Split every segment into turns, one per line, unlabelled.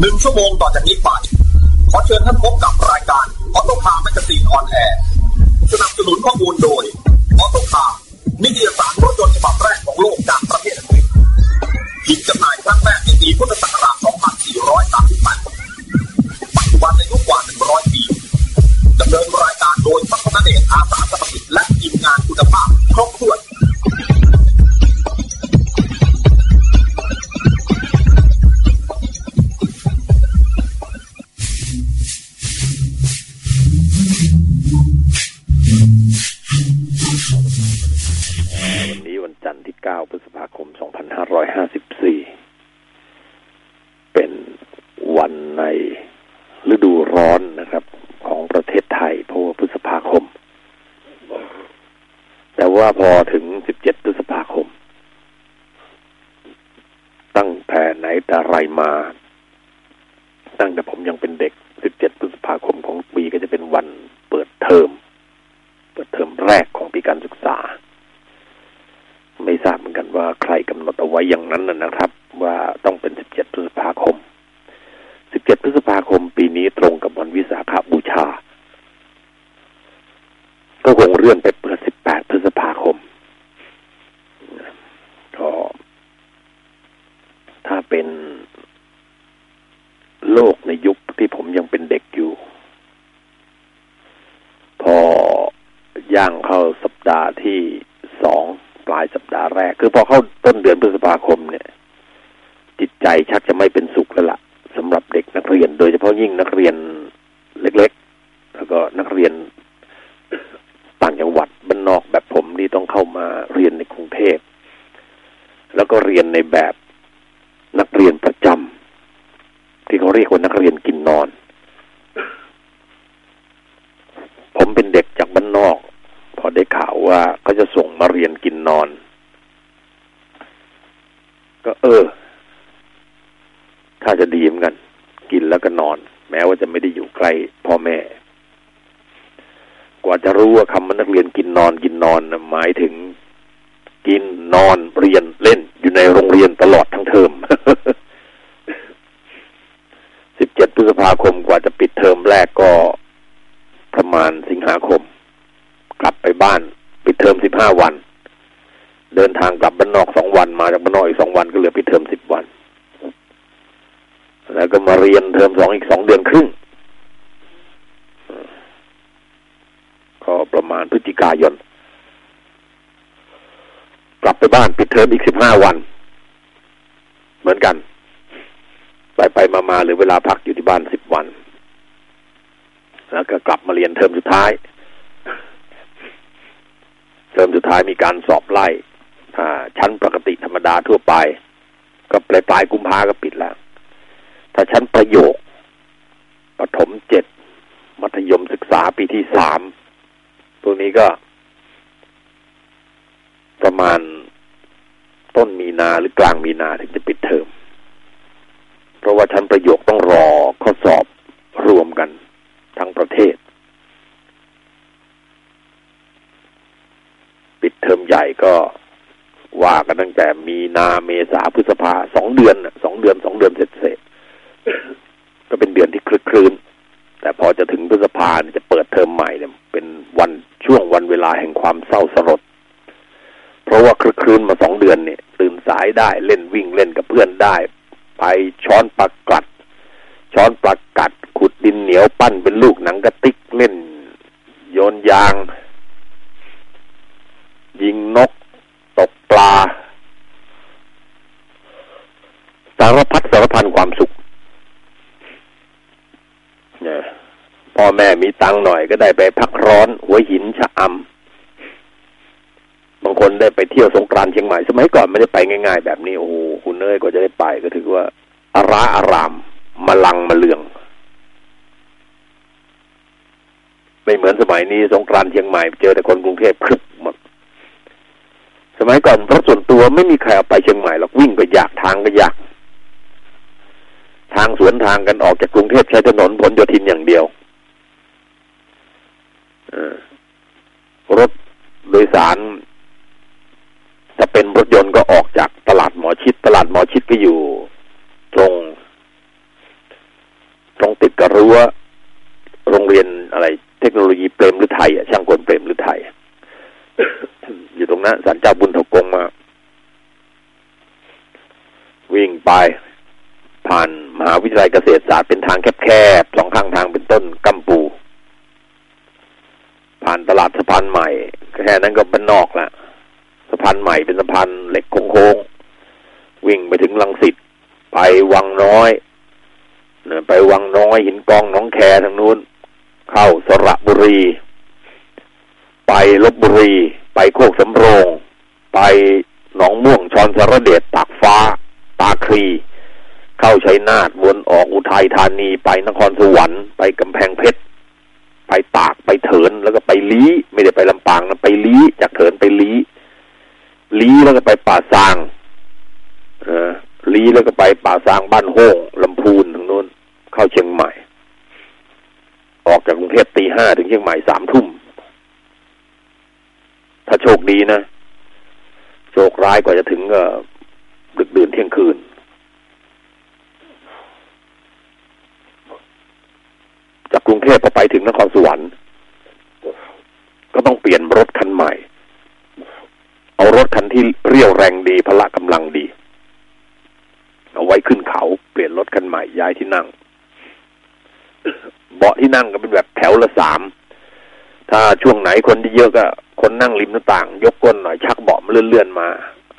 หนึ่งชั่วโมงต่อจากนี้ไปขอเชิญท่านพบกับรายการออโตคาร์แมกซีนออนแอร์สนับสนุนข้อมูลโดยออโตคาร์นิตยสารรถยนต์ฉบับแรกของโลกจากประเทศอังกฤษหยิบจำหน่ายครั้งแรกในปีพุทธศักราช 2438 ปัจจุบันอายุกว่า 100 ปีดำเนินราย ว่า
พอถึง 17 พฤษภาคม ตั้งแต่ไหนแต่ไรมา ตั้งแต่ผมยังเป็นเด็ก 17 พฤษภาคมของปีก็จะเป็นวันเปิดเทอม เปิดเทอมแรกของปีการศึกษา ไม่ทราบเหมือนกันว่าใครกำหนดเอาไว้อย่างนั้นนะนะครับ ว่าต้องเป็น 17 พฤษภาคม 17 พฤษภาคม ปีนี้ตรงกับวันวิสาขบูชา ก็คงเลื่อนไปเปิด 18 พฤษภาคมก็ถ้าเป็นโลกในยุคที่ผมยังเป็นเด็กอยู่ พอย่างเข้าสัปดาห์ที่สองปลายสัปดาห์แรก คือพอเข้าต้นเดือนพฤษภาคมเนี่ย จิตใจชักจะไม่เป็นสุขแล้วละ่ะสำหรับเด็กนักเรียน โดยเฉพาะยิ่งนักเรียนเล็ก ๆ แล้วก็นักเรียนต่างจังหวัดบ้านนอกแบบผมนี่ต้องเข้ามาเรียนในกรุงเทพแล้วก็เรียนในแบบนักเรียนประจำที่เขาเรียกว่านักเรียนกินนอน ผมเป็นเด็กจากบ้านนอก พอได้ข่าวว่าเขาจะส่งมาเรียนกินนอน ก็เออ ถ้าจะดีเหมือนกัน กินแล้วก็นอน แม้ว่าจะไม่ได้อยู่ใกล้พ่อแม่ กว่าจะรู้ว่าคำว่านักเรียนกินนอนกินนอนหมายถึง กินนอนเรียนเล่นอยู่ในโรงเรียนตลอดทั้งเทอมสิบเจ็ดพฤษภาคมกว่าจะปิดเทอมแรกก็ประมาณสิงหาคม กลับไปบ้าน ปิดเทอมสิบห้าวัน เดินทางกลับบ้านนอกสองวันมาจากบ้านนอกอีกสองวันก็เหลือปิดเทอมสิบ แล้วก็มาเรียนเทอมสองอีกสองเดือนครึ่งก็ประมาณพฤศจิกายน กลับไปบ้านปิดเทอมอีกสิบห้าวัน เหมือนกัน ไปไปมามาหรือเวลาพักอยู่ที่บ้านสิบวัน แล้วก็กลับมาเรียนเทอมสุดท้าย เทอมสุดท้ายมีการสอบไล่ถ้าชั้นปกติธรรมดาทั่วไป ก็ปลายปลายกุมภาก็ปิดแล้ว ชั้นประโยคปฐมเจ็ดมัธยมศึกษาปีที่สามพวกนี้ก็ ประมาณต้นมีนาหรือกลางมีนาถึงจะปิดเทอม เพราะว่าชั้นประโยคต้องรอข้อสอบรวมกันทั้งประเทศ ปิดเทอมใหญ่ก็ว่ากันตั้งแต่มีนาเมษาพฤษภาสองเดือนสองเดือนสองเดือนเสร็จเสร็จ ก็เป็นเดือนที่คลึกครื้นแต่พอจะถึงพฤษภานจะเปิดเทอมใหม่เนี่ยเป็นวันช่วงวันเวลาแห่งความเศร้าสลดเพราะว่าคลึกครื้นมาสองเดือนเนี่ยตื่นสายได้เล่นวิ่งเล่นกับเพื่อนได้ ไปช้อนปลากัด ช้อนปลากัด ขุดดินเหนียวปั้นเป็นลูกหนังกระติกเล่น โยนยาง ยิงนก ตกปลา สารพัดสารพันความสุขเนี่ยพ่อแม่มีตังค์หน่อยก็ ได้ไปพักร้อน หัวหินชะอำบางคนได้ไปเที่ยวสงกรานต์เชียงใหม่ สมัยก่อนไม่ได้ไปง่ายๆ แบบนี้โอ้โหคุณเนยก็จะได้ไปก็ถือว่าอาราอารามมาลังมาเลือง ไม่เหมือนสมัยนี้สงกรานต์เชียงใหม่เจอแต่คนกรุงเทพครึบหมดสมัยก่อนพรถส่วนตัวไม่มีใครเอาไปเชียงใหม่หรอกวิ่งไปยากทางก็ยากทางสวนทางกันออกจากกรุงเทพใช้ถนนผลโยธินอย่างเดียวเออ รถโดยสารถ้าเป็นรถยนต์ก็ออกจากตลาดหมอชิด ตลาดหมอชิดก็อยู่ตรงตรั้วโรงเรียนอะไร เทคโนโลยีเปรมหรือไทยอะช่างกลเปรมหรือไทย อยู่ตรงนั้นสันเจ้าบุญถกงมา วิ่งไป ผ่านมหาวิทยาลัยเกษตรศาสตร์เป็นทางแคบๆสองข้างทางเป็นต้นกัมปู ผ่านตลาดสะพานใหม่แค่นั้นก็บ้านนอกละสะพานใหม่เป็นสะพานเหล็กโค้งๆวิ่งไปถึงลังสิตไปวังน้อยไปวังน้อยหินกองหน้องแคทางนู้น เข้าสระบุรี ไปลบบุรี ไปโคกสำโรง ไปหนองม่วงชอนสารเดชตากฟ้า ตาครีเข้าชัยนาทวนออกอุทัยธานี ไปนครสวรรค์ไปกำแพงเพชร ไปตากไปเถินแล้วก็ไปลี้ไม่ได้ไปลำปางนะไปลี้จากเถินไปลี้ลี้แล้วก็ไปป่าซางเออลี้แล้วก็ไปป่าซางบ้านโฮ่งลำพูนทางนู้นเข้าเชียงใหม่ ออกจากกรุงเทพตีห้าถึงเชียงใหม่สามทุ่ม ถ้าโชคดีนะ โชคร้ายกว่าจะถึงก็ดึกดื่นเที่ยงคืน จา กรุงเทพพอไปถึงนครสวรรค์ ก็ต้องเปลี่ยนรถคันใหม่ เอารถคันที่เรียวแรงดีพละกำลังดี เอาไว้ขึ้นเขา เปลี่ยนรถคันใหม่ย้ายที่นั่ง เบาะที่นั่งก็เป็นแบบแถวละสามถ้าช่วงไหนคนที่เยอะก็ คนนั่งริมหน้าต่าง ยกก้นหน่อยชักเบาะมันเลื่อนๆมา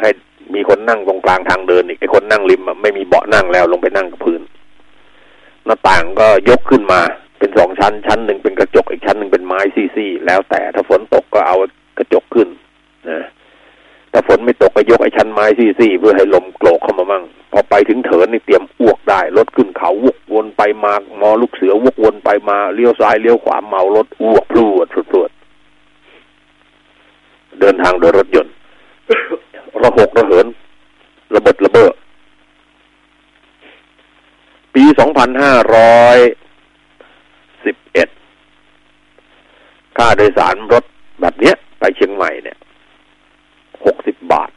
ให้มีคนนั่งตรงกลางทางเดินอีกไอ้คนนั่งริมไม่มีเบาะนั่งแล้วลงไปนั่งกับพื้น หน้าต่างก็ยกขึ้นมา เป็นสองชั้นชั้นหนึ่งเป็นกระจกอีกชั้นหนึ่งเป็นไม้ซี่ๆแล้วแต่ถ้าฝนตกก็เอากระจกขึ้นนะถ้าฝนไม่ตกก็ยกไอ้ชั้นไม้ซี่ๆเพื่อให้ลมโกรกเข้ามามั่งพอไปถึงเถินนี่เตรียมอ้วกได้รถขึ้นเขาวกวนไปมามอลูกเสือวกวนไปมาเลี้ยวซ้ายเลี้ยวขวาเมารถอ้วกพลวดพลวดเดินทางโดยรถยนต์ระหกระเหิน ระเบิดระเบ้อปีสองพันห้าร้อย สิบเอ็ดค่าโดยสารรถแบบเนี้ย ไปเชียงใหม่เนี่ยหกสิบบาท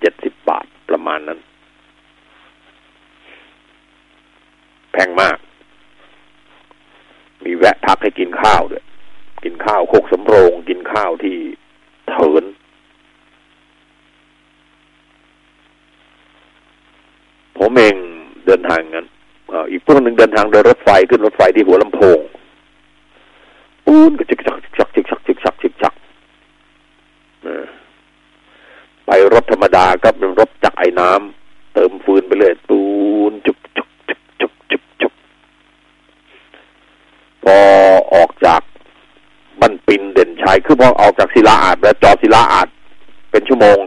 เจ็ดสิบบาทประมาณนั้น แพงมาก มีแวะพักให้กินข้าวด้วย กินข้าวโคกสำโรง กินข้าวที่เถิน ผมเองเดินทางงั้นอาอีกพวกหนึ่งเดินทางโดยรถไฟขึ้นรถไฟที่หัวลำโพงปูนก็จิกจักจิกจักจิกจักจิกจักจิกจักเออไป รถธรรมดาก็เป็นรถจักรไอ้น้ำเติมฟืนไปเลยปูนจุกจุกจุกจุกจุกจุกพอออกจากบันปินเด่นชัยคือพอออกจากศิลาอาดแล้วจอดศิลาอาดเป็นชั่วโมง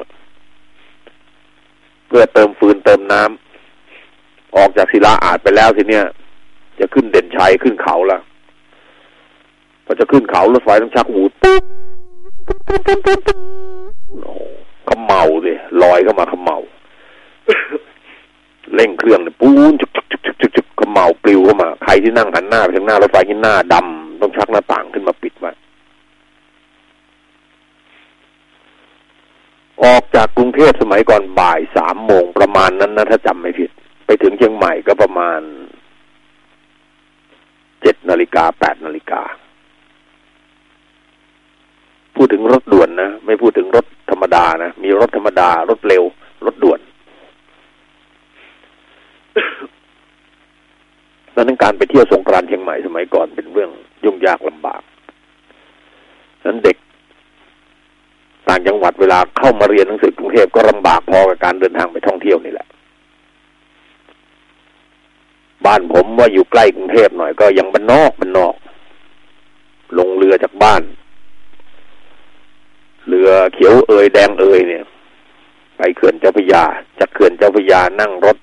เพื่อเติมฟืนเติมน้ำออกจากศิลาอาดไปแล้วทีเนี้ยจะขึ้นเด่นชัยขึ้นเขาล้วพอจะขึ้นเขารถไฟต้องชักหูปุ๊บ มเมาสิลอยเข้ามาขมเมาเร่งเครื่องเนี่ยปูนจุกจุกจุกจุกจุกจุกขมเมาปลิวเข้ามาใครที่นั่งหันหน้าไปทางหน้ารถไฟที่หน้าดำต้องชักหน้าต่างขึ้นมาปิดไว้ออกจากกรุงเทพสมัยก่อนบ่ายสามโมงประมาณนั้นนะถ้าจำไม่ผิด ไปถึงเชียงใหม่ก็ประมาณเจ็ดนาฬิกาแปดนาฬิกา พูดถึงรถด่วนนะไม่พูดถึงรถธรรมดานะมีรถธรรมดารถเร็ว รถด่วนดังนั้นการไปเที่ยวสงกรานต์เชียงใหม่สมัยก่อนเป็นเรื่องยุ่งยากลำบากนั้นเด็กต่างจังหวัดเวลาเข้ามาเรียนหนังสือกรุงเทพก็ลำบากพอกับการเดินทางไปท่องเที่ยวนี่แหละ บ้านผมว่าอยู่ใกล้กรุงเทพหน่อยก็ยังบ้านนอกบ้านนอก ลงเรือจากบ้าน เรือเขียวเอยแดงเอยเนี่ย ไปเขื่อนเจ้าพยาจากเขื่อนเจ้าพยานั่งรถ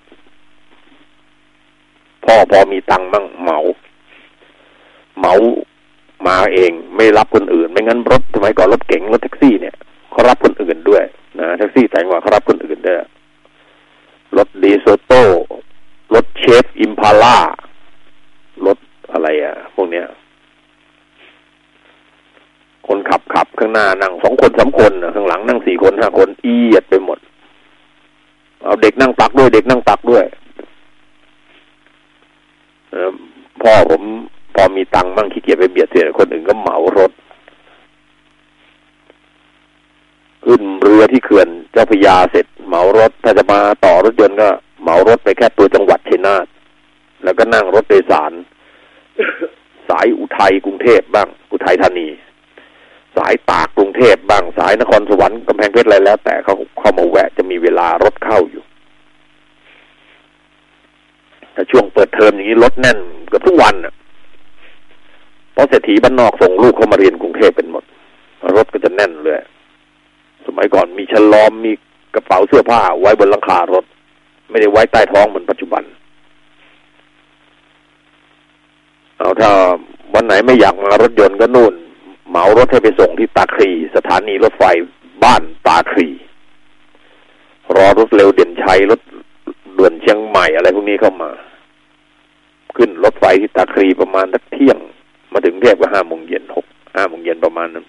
พ่อพอมีตังค์มั่งเหมา เหมามาเองไม่รับคนอื่น ไม่งั้นรถสมัยก่อนรถเก๋งรถแท็กซี่เนี่ยเขารับคนอื่นด้วยนะแท็กซี่แต่งว่าเขารับคนอื่นด้วยรถดีโซโต้รถเชฟอิมพาล่ารถอะไรอะ พวกเนี้ย คนขับขับข้าง หน้านั่งสองคนสามคนข้างหลังนั่งสี่คนห้าคนเอียดไปหมด เอาเด็กนั่งตักด้วย เด็กนั่งตักด้วยพ่อผมพอมีตังค์มั่งขี้เกียจไปเบียดเสียคนอื่นก็เหมารถ ขึ้นเรือที่เขื่อนเจ้าพยาเสร็จเหมารถถ้าจะมาต่อรถยนต์ก็เหมารถไปแค่ตัวจังหวัดชัยนาทแล้วก็นั่งรถโดยสาร สายอุทัยกรุงเทพบ้าง อุทัยธานี สายตากกรุงเทพบ้างสายนครสวรรค์กำแพงเพชรอะไรแล้ว แต่เขาเข้ามาแวะจะมีเวลารถเข้าอยู่ถ้าช่วงเปิดเทอมอย่างนี้รถแน่นเกือบทุกวันเพราะเศรษฐีบ้านนอกส่งลูกเข้ามาเรียนกรุงเทพเป็นหมด รถก็จะแน่นเลย สมัยก่อนมีฉลอมมีกระเป๋าเสื้อผ้า ไว้บนหลังคารถ ไม่ได้ไว้ใต้ท้องเหมือนปัจจุบัน เอาถ้าวันไหนไม่อยากมารถยนต์ก็นู่น เหมารถให้ไปส่งที่ตาครีสถานีรถไฟบ้านตาครีรอรถเร็วเด่นชัยรถด่วนเชียงใหม่อะไรพวกนี้เข้ามา ขึ้นรถไฟที่ตาครีประมาณสักเที่ยง มาถึงเทพก็ห้าโมงเย็นหกห้าโมงเย็นประมาณนั้น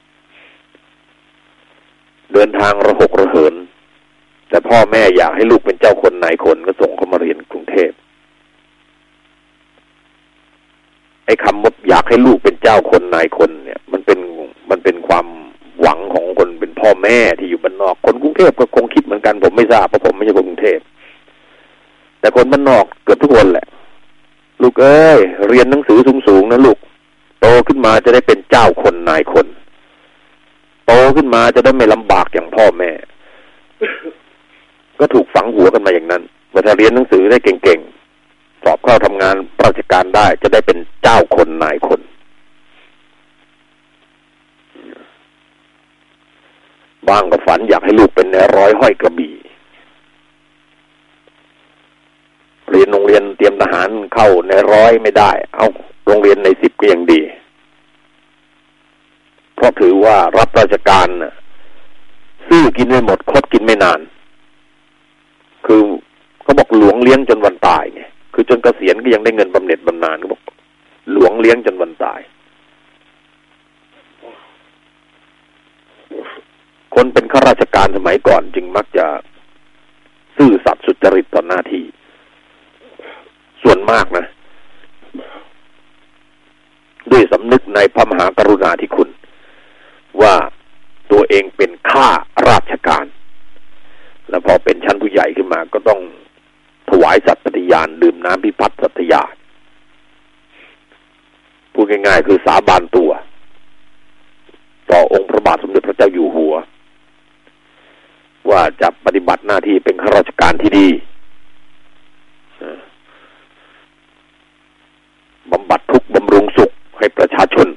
เดินทางระหกระเหิน แต่พ่อแม่อยากให้ลูกเป็นเจ้าคนนายคนก็ส่งเขามาเรียนกรุงเทพไอ้คำว่าอยากให้ลูกเป็นเจ้าคนนายคนเนี่ย เป็นมันเป็นความหวังของคนเป็นพ่อแม่ที่อยู่บ้านนอก คนกรุงเทพก็คงคิดเหมือนกัน ผมไม่ทราบเพราะผมไม่ใช่คนกรุงเทพแต่คนบ้านนอกเกือบทุกคนแหละ ลูกเอ้ยเรียนหนังสือสูงๆนะลูก โตขึ้นมาจะได้เป็นเจ้าคนนายคน โตขึ้นมาจะได้ไม่ลำบากอย่างพ่อแม่ ก็ถูกฝังหัวกันมาอย่างนั้นว่าถ้าเรียนหนังสือได้เก่งๆสอบเข้าทำงานราชการได้จะได้เป็นเจ้าคนนายคน บางก็ฝันอยากให้ลูกเป็นนร้อยห้อยกระบี่เรียนโรงเรียนเตรียมทหารเข้าในร้อยไม่ได้ เอาโรงเรียนในสิบก็ยังดี เพราะถือว่ารับราชการซื้อกินไม่หมดคดกินไม่นาน คือเขาบอกหลวงเลี้ยงจนวันตายไงคือจนเกษียณก็ยังได้เงินบำเหน็จบำนาญเขาบอก หลวงเลี้ยงจนวันตาย คนเป็นข้าราชการสมัยก่อน จึงมักจะซื่อสัตย์สุจริตต่อหน้าที่ ส่วนมากนะ ด้วยสำนึกในพระมหากรุณาธิคุณ ว่าตัวเองเป็นข้าราชการ แล้วพอเป็นชั้นผู้ใหญ่ขึ้นมา ก็ต้องถวายสัตย์ปฏิญาณดื่มน้ำพิพัฒน์สัตยาพูดง่ายๆคือสาบานตัว ต่อองค์พระบาทสมเด็จพระเจ้าอยู่หัว ว่าจะปฏิบัติหน้าที่เป็นข้าราชการที่ดีบำบัดทุกข์บำรุงสุขให้ประชาชน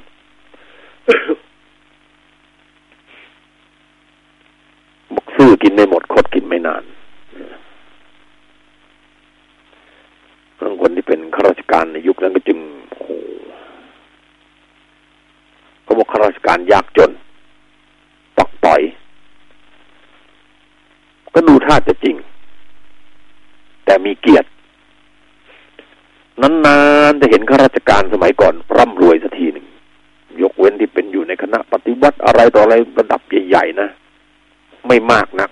บอกซื้อกินไม่หมดคดกินไม่นานบางคนที่เป็นข้าราชการในยุคนั้นก็จึงโอ้โหเขาบอกข้าราชการยากจนปักต่อย ก็ดูท่าจะจริง แต่มีเกียรติ นานๆจะเห็นข้าราชการสมัยก่อนร่ำรวยสักทีหนึ่งยกเว้นที่เป็นอยู่ในคณะปฏิวัติอะไรต่ออะไรระดับใหญ่ๆนะ ไม่มากนัก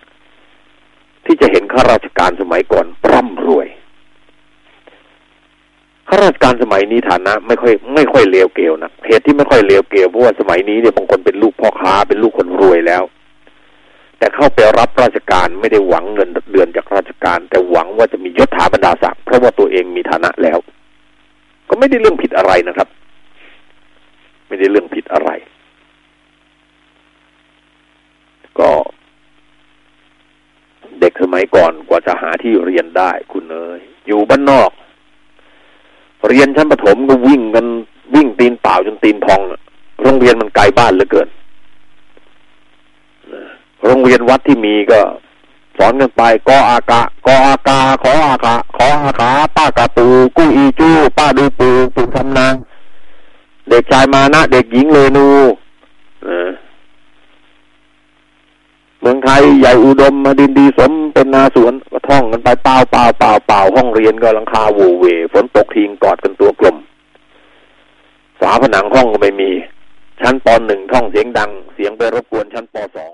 ที่จะเห็นข้าราชการสมัยก่อนร่ำรวยข้าราชการสมัยนี้ฐานะ ไม่ค่อยไม่ค่อยเลวเกลนะเหตุที่ไม่ค่อยเลวเกลเพราะว่าสมัยนี้เนี่ยบางคนเป็นลูกพ่อค้าเป็นลูกคนรวยแล้ว แต่เข้าไปรับราชการไม่ได้หวังเงินเดือนจากราชการ แต่หวังว่าจะมียศถาบรรดาศักดิ์เพราะว่าตัวเองมีฐานะแล้ว ไม่ได้เรื่องผิดอะไรนะครับ ไม่ได้เรื่องผิดอะไร ก็ เด็กสมัยก่อนกว่าจะหาที่เรียนได้ คุณเอ๋ยอยู่บ้านนอก เรียนชั้นประถมก็วิ่งกันวิ่งตีนเปล่าจนตีนพองโรงเรียนมันไกลบ้านเหลือเกินโรงเรียนวัดที่มีก็ สอนกันไปกออากะกออากาขออากะขออาขาป้ากะปูกู้อีจู้ป้าดูปูปูทำนางเด็กชายมานะ เด็กหญิงเลนูเมืองไทยใหญ่อุดมมาดินดีสมเป็นนาสวนก็ท่องกันไปเปล่าเปล่าเปล่าเปล่าห้องเรียนก็ลังคาโวเวฝนตกทิ้งกอดกันตัวกลมฝาผนังห้องก็ไม่มี ชั้นปหนึ่งท่องเสียงดัง เสียงไปรบกวนชั้นปสอง